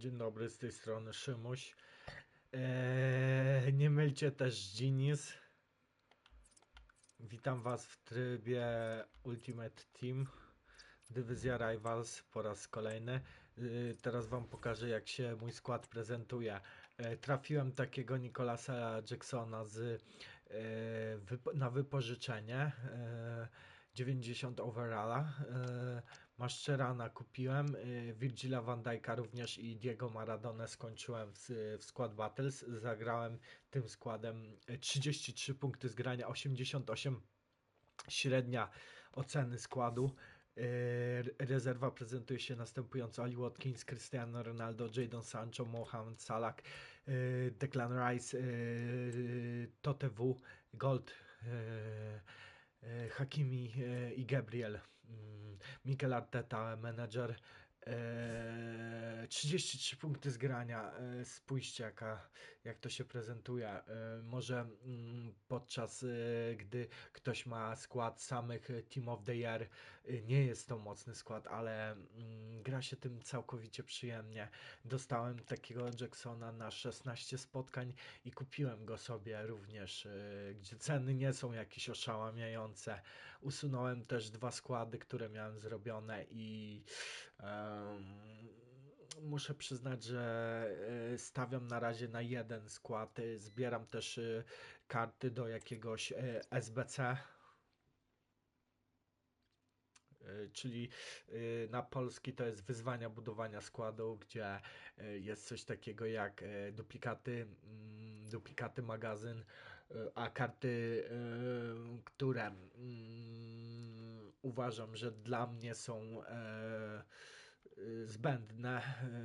Dzień dobry, z tej strony Szymuś. Eee, nie mylcie też Genius. Witam Was w trybie Ultimate Team. Dywizja Rivals po raz kolejny. Yy, teraz Wam pokażę, jak się mój skład prezentuje. E, trafiłem takiego Nicolasa Jacksona z, e, wypo- na wypożyczenie. E, 90 overalla. Maszczerana kupiłem, y, Virgila van Dijk'a również i Diego Maradona skończyłem w, w Squad Battles. Zagrałem tym składem y, 33 punkty z grania, 88 średnia oceny składu. Y, Rezerwa prezentuje się następująco: Ali Watkins, Cristiano Ronaldo, Jadon Sancho, Mohamed Salah, y, Declan Rice, y, Tote W, Gold, y, y, Hakimi y, i Gabriel. Mm, Mikel Arteta, menedżer. E, 33 punkty z grania. E, spójrzcie, jaka, jak to się prezentuje. E, może mm, podczas gdy ktoś ma skład samych e, Team of the Year, e, nie jest to mocny skład, ale mm, gra się tym całkowicie przyjemnie. Dostałem takiego Jacksona na 16 spotkań i kupiłem go sobie również, e, gdzie ceny nie są jakieś oszałamiające. Usunąłem też dwa składy, które miałem zrobione i muszę przyznać, że e, stawiam na razie na jeden skład. E, Zbieram też e, karty do jakiegoś SBC. Czyli na polski to jest wyzwania budowania składu, gdzie jest coś takiego jak duplikaty, mm, duplikaty magazyn, a karty, które mm, uważam, że dla mnie są e, y, zbędne,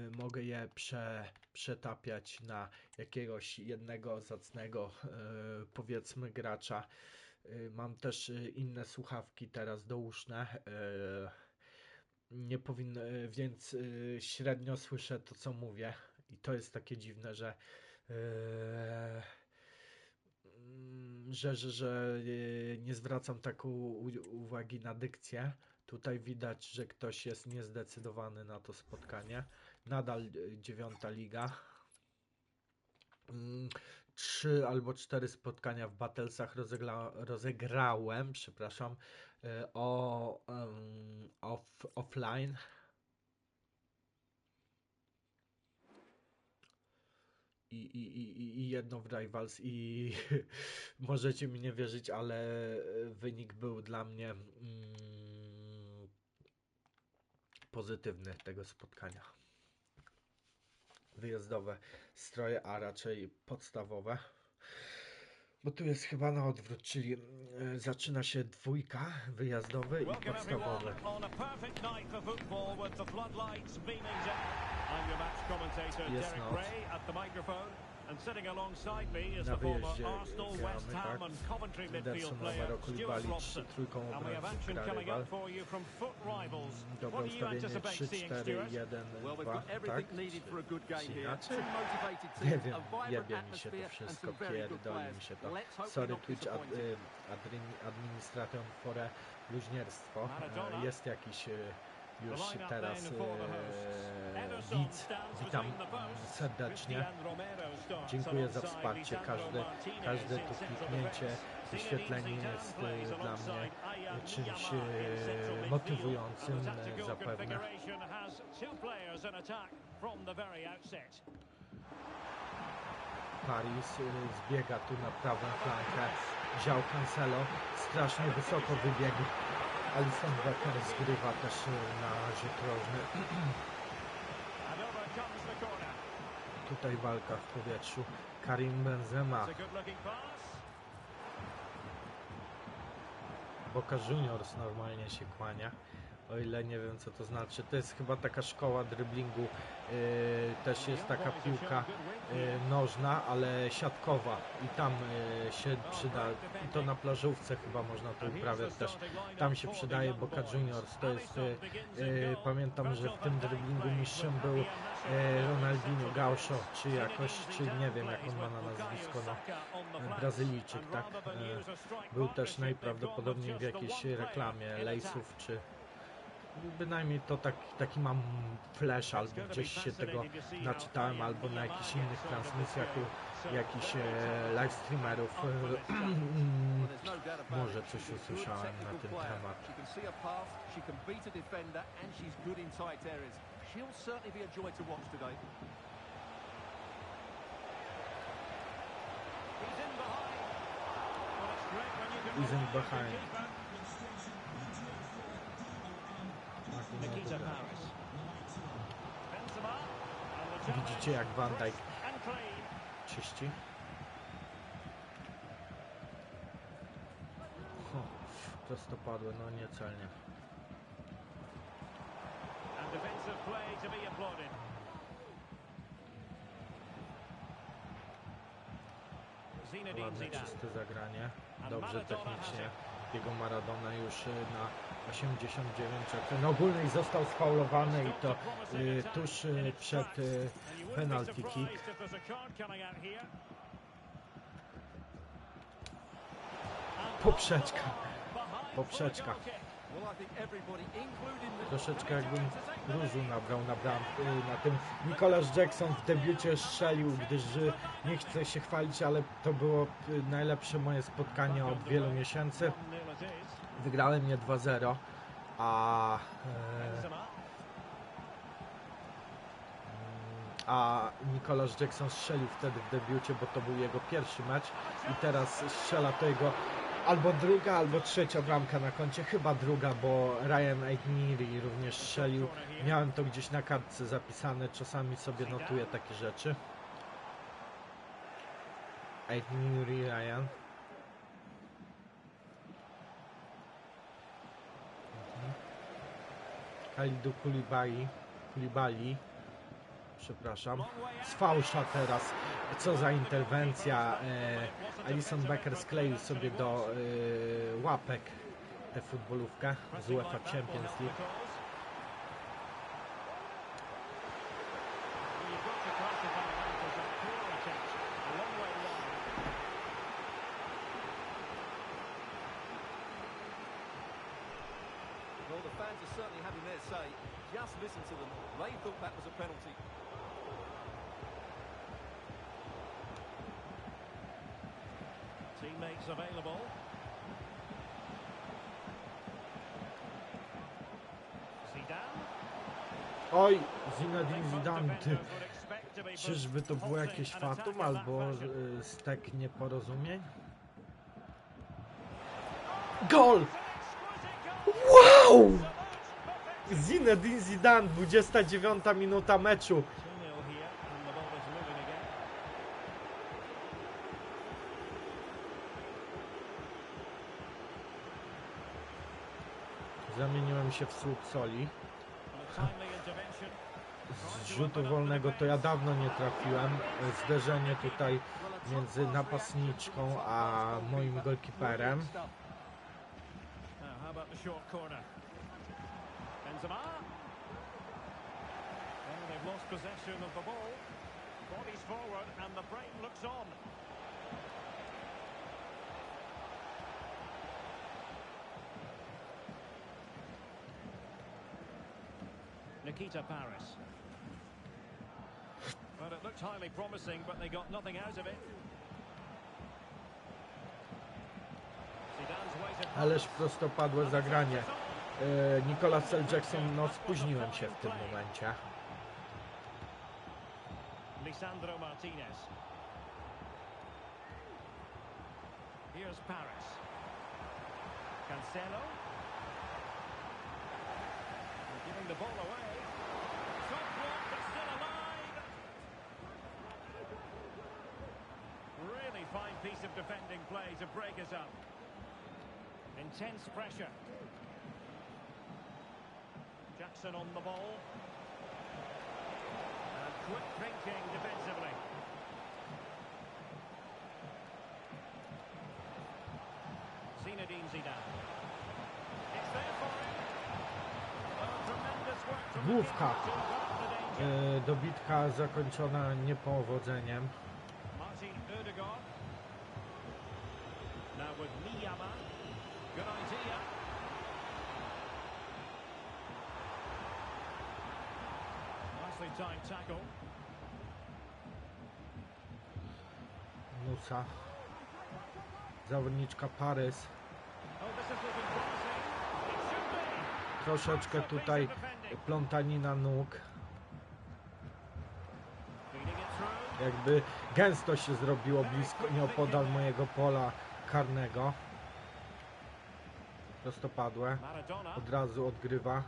y, mogę je prze, przetapiać na jakiegoś jednego zacnego, y, powiedzmy, gracza. Y, Mam też y, inne słuchawki teraz douszne. Nie powinno, więc średnio słyszę to, co mówię. I to jest takie dziwne, że że, że, że y, nie zwracam taką uwagi na dykcję. Tutaj widać, że ktoś jest niezdecydowany na to spotkanie. Nadal y, dziewiąta liga. Mm, Trzy albo cztery spotkania w Battlesach rozegla, rozegrałem, przepraszam, y, o, em, off, offline. I, i, i, i- jedno w Rivals i możecie mi nie wierzyć, ale e, wynik był dla mnie mm, pozytywny tego spotkania. Wyjazdowe stroje, a raczej podstawowe. Bo tu jest chyba na odwrót, czyli e, zaczyna się dwójka, wyjazdowy i podstawowy. Jest Derek And sitting alongside me is the former Arsenal, West Ham and Coventry midfield player Stuart Robson. And we have action coming up for you from Foot Rivals. Dobre What do you anticipate 3, seeing, 4, Stuart? 1, Well, we've 2, got everything tak? needed for a good game here. Two motivated teams, a vibrant atmosphere and some very good players. Let's hope Sorry we're not Twitch, ad, disappointed. y, admin- administrator bluźnierstwo. Maradona. E, Jest jakiś y, już teraz e, widz. Witam serdecznie. Dziękuję za wsparcie. Każde, każde to kliknięcie, wyświetlenie jest y, dla mnie czymś e, motywującym e, zapewne. Paris y, zbiega tu na prawą flankę. Wziął Cancelo, strasznie wysoko wybiegł. Alisson Becker zgrywa też y, na rzut. Tutaj walka w powietrzu. Karim Benzema, It's a good looking pass. Boca Juniors normalnie się kłania. O ile nie wiem co to znaczy. To jest chyba taka szkoła dryblingu. y, też jest taka piłka y, nożna, ale siatkowa. I tam y, się przyda. I to na plażówce chyba można to uprawiać też. Tam się przydaje Boca Juniors. To jest, y, y, pamiętam, że w tym dryblingu mistrzem był y, Ronaldinho Gaucho, czy jakoś, czy nie wiem jak on ma na nazwisko, no, Brazylijczyk, tak? Był też najprawdopodobniej w jakiejś reklamie Lejsów, czy Bynajmniej to tak, taki mam flash, albo gdzieś się tego naczytałem, albo na jakichś innych transmisjach u jakichś e, live streamerów. e, Może coś usłyszałem na ten temat. She can see Widzicie jak Van Dijk czyści? O, prostopadłe, no niecelnie. And defensive play to be applauded. Ładne, czyste zagranie. Dobrze technicznie. Jego Maradona już na 89 ocen ogólnej został sfaulowany i to y, tuż y, przed y, penalty kick. Poprzeczka. Poprzeczka. Troszeczkę jakbym różu nabrał na, bram, y, na tym. Nicolas Jackson w debiucie strzelił, gdyż y, nie chcę się chwalić, ale to było y, najlepsze moje spotkanie od wielu miesięcy. 1-0 it is. Wygrałem je 2-0, a, e, a Nicolas Jackson strzelił wtedy w debiucie, bo to był jego pierwszy mecz i teraz strzela to jego albo druga, albo trzecia bramka na koncie, chyba druga, bo Ryan Aitniri również strzelił. Miałem to gdzieś na kartce zapisane, czasami sobie notuję takie rzeczy. Aitniri Ryan. Mhm. Khalidou Koulibaly, Koulibaly, przepraszam, z fałsza teraz, co za interwencja, e, Alison Becker skleił sobie do e, łapek tę futbolówkę z UEFA Champions League. Oj, Zinedine Zidane, ty, czyżby to było jakieś fatum albo e, stek nieporozumień? Gol! Wow! Zinedine Zidane, 29 minuta meczu. 2-0 here, and the ball is moving again. Zamieniłem się w słup soli. Z rzutu wolnego to ja dawno nie trafiłem. Zderzenie tutaj między napastniczką a moim golkiperem. Lost possession of the ball. Bodies forward, and the brain looks on. Nikita Paris. Well, it looked highly promising, but they got nothing out of it. Ależ prostopadłe zagranie. E, Nicolas L. Jackson, no spóźniłem się w tym momencie. Lisandro Martinez. Here's Paris. Cancelo. They're giving the ball away. Fine piece of defending play to break us up. Intense pressure. Jackson on the ball. And quick thinking defensively. Zinedine Zidane. It's there for him. Oh, tremendous work from the Główka. keeper to avert the danger. Dobitka zakończona niepowodzeniem. Nicely timed tackle. Nusa. Zawodniczka Parys. Oh. Troszeczkę tutaj plątanina nóg. Jakby gęsto się zrobiło blisko, nieopodal mojego pola karnego. Prostopadłe. Od razu odgrywa.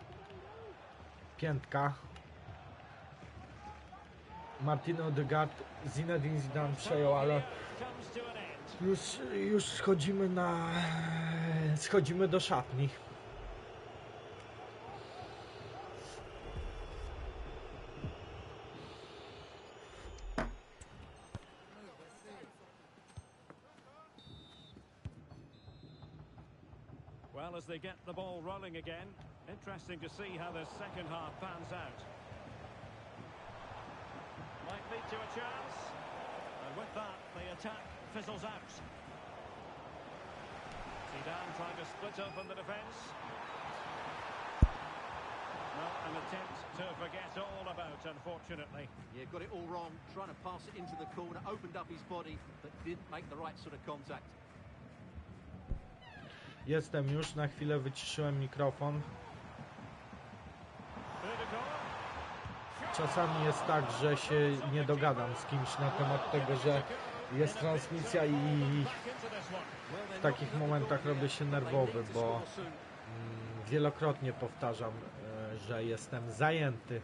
Piętka. Martin Odegaard, Zinedine Zidane przejął, ale już, już schodzimy na... schodzimy do szatni. Well, as they get the ball rolling again, interesting to see how the second half pans out. Might lead to a chance. And with that, the attack fizzles out. Zidane trying to split open the defence. Well, an attempt to forget all about, unfortunately. Yeah, got it all wrong. Trying to pass it into the corner, opened up his body, but didn't make the right sort of contact. Jestem już, na chwilę wyciszyłem mikrofon. Czasami jest tak, że się nie dogadam z kimś na temat tego, że jest transmisja i w takich momentach robię się nerwowy, bo mm, wielokrotnie powtarzam, e, że jestem zajęty,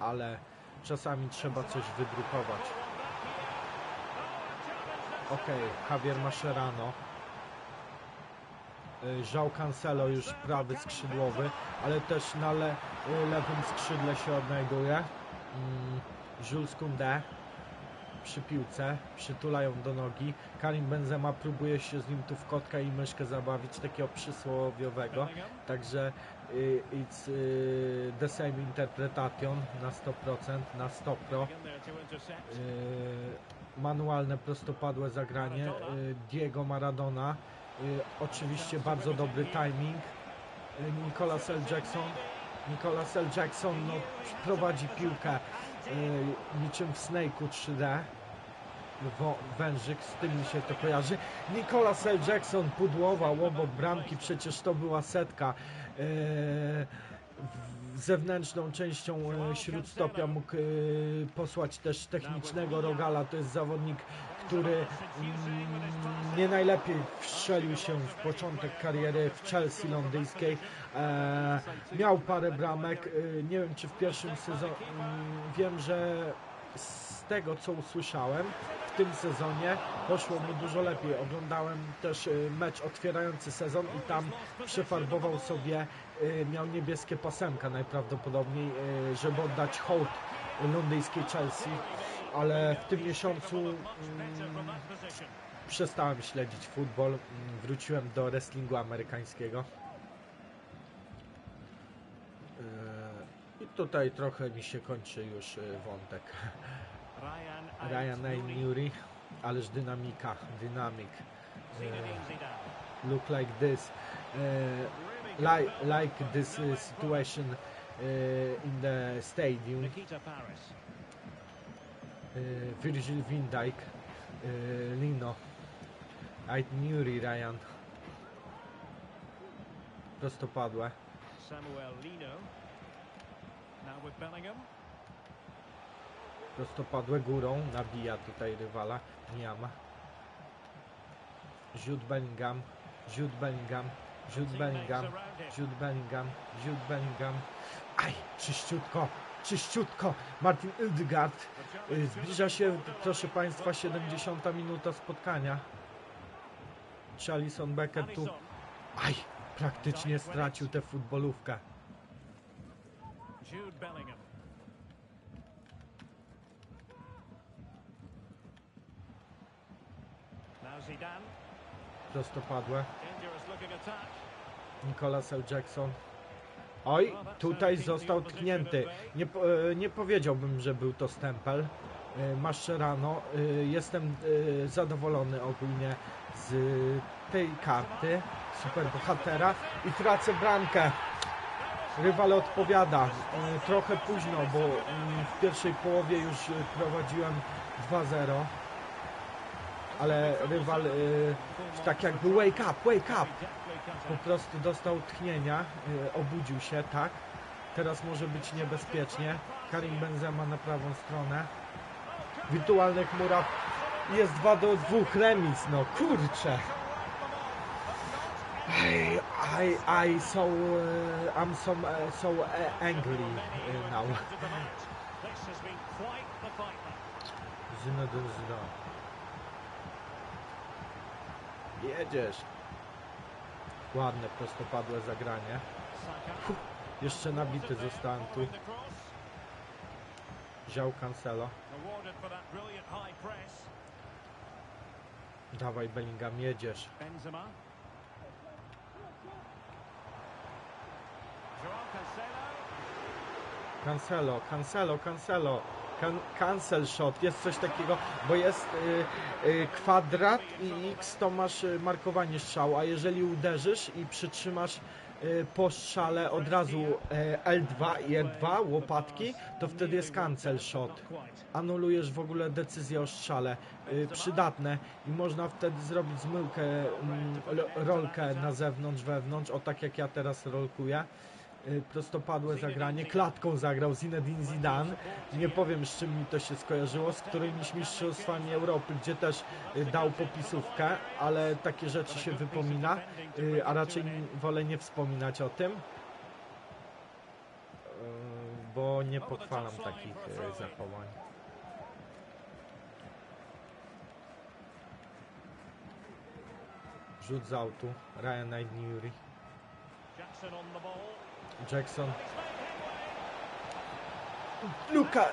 ale czasami trzeba coś wydrukować. Okej, Javier Mascherano. Y, João Cancelo już prawy skrzydłowy, ale też na le, lewym skrzydle się odnajduje. Jules Koundé przy piłce, przytulają do nogi. Karim Benzema próbuje się z nim tu w kotka i myszkę zabawić, takiego przysłowiowego. Także y, it's y, the same interpretation na 100%, na 100 pro. In there to intercept. Y, manualne prostopadłe zagranie Diego Maradona oczywiście bardzo dobry timing Nicolas L. Jackson Nicolas L. Jackson no, prowadzi piłkę y, niczym w Snake'u 3D Wo, wężyk, z tym mi się to kojarzy Nicolas L. Jackson pudłował obok bramki, przecież to była setka w- zewnętrzną częścią e, śródstopia mógł e, posłać też technicznego rogala. To jest zawodnik, który mm, nie najlepiej wstrzelił się w początek kariery w Chelsea londyńskiej. E, miał parę bramek. E, nie wiem, czy w pierwszym sezonie. Wiem, że z tego, co usłyszałem, w tym sezonie poszło mu dużo lepiej. Oglądałem też e, mecz otwierający sezon i tam przefarbował sobie, miał niebieskie pasemka najprawdopodobniej, żeby oddać hołd londyńskiej Chelsea, ale w tym miesiącu mm, przestałem śledzić futbol, mm, wróciłem do wrestlingu amerykańskiego. E, I tutaj trochę mi się kończy już e, wątek. Ryan. Nuri, ależ dynamika, dynamik. Zidane. Look like this. Like, like this situation in the stadium. Uh, Virgil van Dijk, uh, Lino, Ait Nuri, Ryan. Prostopadłe. Samuel Lino. Now with Bellingham. Prostopadłe górą. Nabija tutaj rywala. Niama. Jude Bellingham. Jude Bellingham. Jude Bellingham. Jude Bellingham, Jude Bellingham. Aj, czyściutko, czyściutko. Martin Odegaard. Y, Zbliża się, proszę Państwa, 70 minuta spotkania. Czy Alison Becker tu... Aj, praktycznie stracił tę futbolówkę. Jude Bellingham. Prostopadłe. Nicolas L. Jackson. Oj, tutaj został tknięty. Nie, e, nie powiedziałbym, że był to stempel. E, Mascherano. E, Jestem zadowolony ogólnie z tej karty superbohatera i tracę bramkę. Rywal odpowiada. Trochę późno, bo mm, w pierwszej połowie już prowadziłem 2-0. Ale rywal tak jakby wake up, wake up. Po prostu dostał tchnienia, e, obudził się, tak. Teraz może być niebezpiecznie. Karim Benzema na prawą stronę. Wirtualny chmura. Jest 2 do 2 remis, no kurczę. I, I, I so, uh, I'm so, uh, so angry uh, now. Zinedine Zidane. Jedziesz. Ładne, prostopadłe zagranie. Saka. Jeszcze nabity zostałem tu. Wziął Cancelo. Dawaj Bellingham, jedziesz. Cancelo, Cancelo, Cancelo. Can, cancel shot, jest coś takiego, bo jest y, y, kwadrat i x to masz y, markowanie strzału, a jeżeli uderzysz i przytrzymasz y, po strzale od razu y, L2 i R2 łopatki, to wtedy jest cancel shot. Anulujesz w ogóle decyzję o strzale. Y, przydatne i można wtedy zrobić zmyłkę, mm, rolkę na zewnątrz, wewnątrz, o tak jak ja teraz rolkuję. Y, prostopadłe zagranie, klatką zagrał Zinedine Zidane. Nie powiem z czym mi to się skojarzyło, z którymiś mistrzostwami Europy, gdzie też y, dał popisówkę, ale takie rzeczy się wypomina, y, a raczej wolę nie wspominać o tym, bo nie pochwalam takich zachowań. Rzut z autu, Ryan Nuri, Jackson on the ball. Jackson. Luka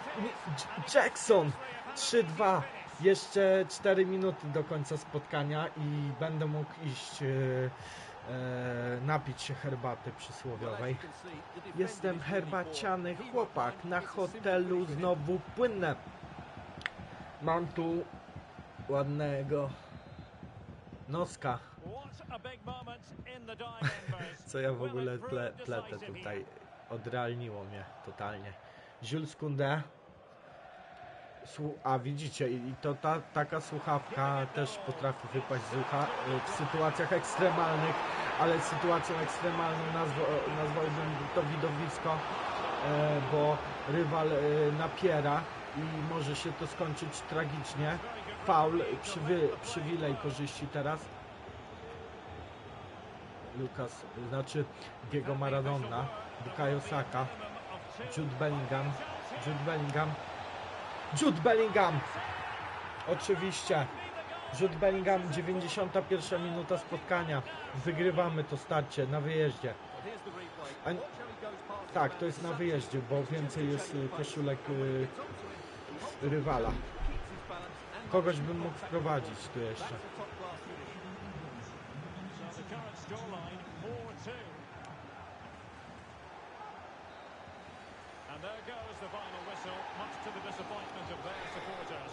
Jackson 3-2. Jeszcze 4 minuty do końca spotkania i będę mógł iść e, e, napić się herbaty przysłowiowej. Jestem herbaciany chłopak, na hotelu znowu płynę. Mam tu ładnego noska. Co ja w ogóle ple, pletę tutaj? Odrealniło mnie totalnie. Jules Koundé. Słu- A widzicie, i to ta, taka słuchawka też potrafi wypaść z ucha y, w sytuacjach ekstremalnych, ale sytuacją ekstremalną nazwa, nazwałbym to widowisko, e, bo rywal e, napiera i może się to skończyć tragicznie. Faul, przywy, przywilej korzyści teraz. Lukas, znaczy Diego Maradona, Bukayo Saka, Jude Bellingham, Jude Bellingham, Jude Bellingham! Oczywiście, Jude Bellingham, 91 minuta spotkania. Wygrywamy to starcie na wyjeździe. Tak, to jest na wyjeździe, bo więcej jest y, koszulek y, rywala. Kogoś bym mógł wprowadzić tu jeszcze. So the current scoreline 4-2. And there goes the final whistle, much to the disappointment of their supporters.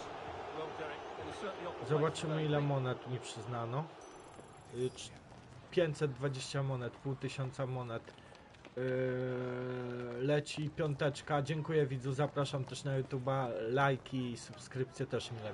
Well, Derek, it was certainly off the Zobaczymy ile monet mi przyznano. Y, cz- 520 monet, pół tysiąca monet. Yy, leci piąteczka. Dziękuję widzu, zapraszam też na YouTube'a. Lajki i subskrypcje też mile